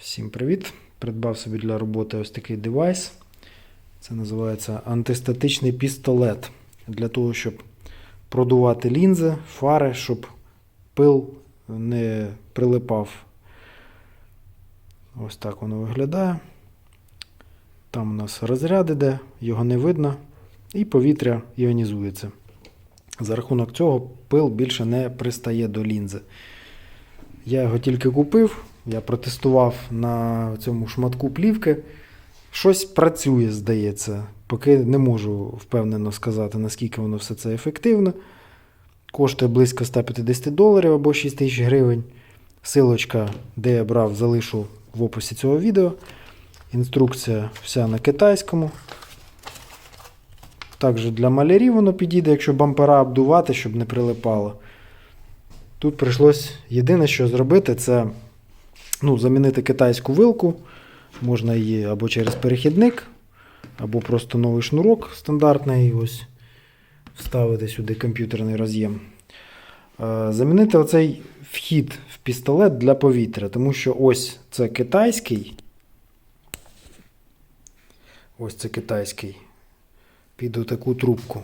Всім привіт! Придбав собі для роботи ось такий девайс. Це називається антистатичний пістолет. Для того, щоб продувати лінзи, фари, щоб пил не прилипав. Ось так воно виглядає. Там у нас розряд іде, його не видно, і повітря іонізується. За рахунок цього пил більше не пристає до лінзи. Я його тільки купив, я протестував на цьому шматку плівки. Щось працює, здається, поки не можу впевнено сказати, наскільки воно все це ефективно. Коштує близько 150 доларів або 6 тисяч гривень. Силочка, де я брав, залишу в описі цього відео. Інструкція вся на китайському. Також для малярів воно підійде, якщо бампера обдувати, щоб не прилипало. Тут прийшлось єдине, що зробити, це ну, замінити китайську вилку. Можна її або через перехідник, або просто новий шнурок стандартний. Ось вставити сюди комп'ютерний роз'єм. Е, Замінити оцей вхід в пістолет для повітря, тому що ось це китайський. Ось це китайський. Під таку трубку.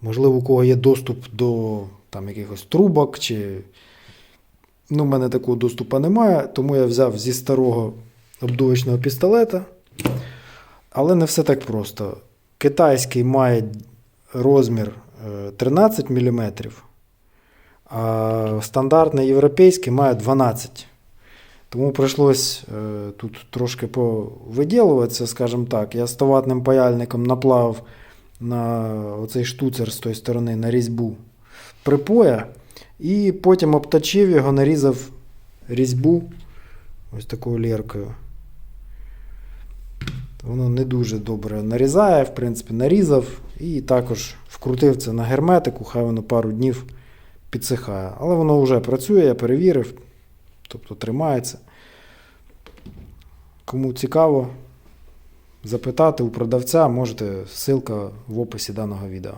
Можливо, у кого є доступ до там, якихось трубок, чи. Ну, в мене такого доступу немає, тому я взяв зі старого обдувачного пістолета. Але не все так просто. Китайський має розмір е, 13 мм, а стандартний європейський має 12 Тому прийшлось е, тут трошки повиділуватися, скажімо так. Я 100 ватним паяльником наплав на оцей штуцер з тої сторони на різьбу припоя. І потім обточив його, нарізав різьбу ось такою ліркою. Воно не дуже добре нарізає, в принципі, нарізав і також вкрутив це на герметику, хай воно пару днів підсихає. Але воно вже працює, я перевірив, тобто тримається. Кому цікаво запитати у продавця, можете ссылка в описі даного відео.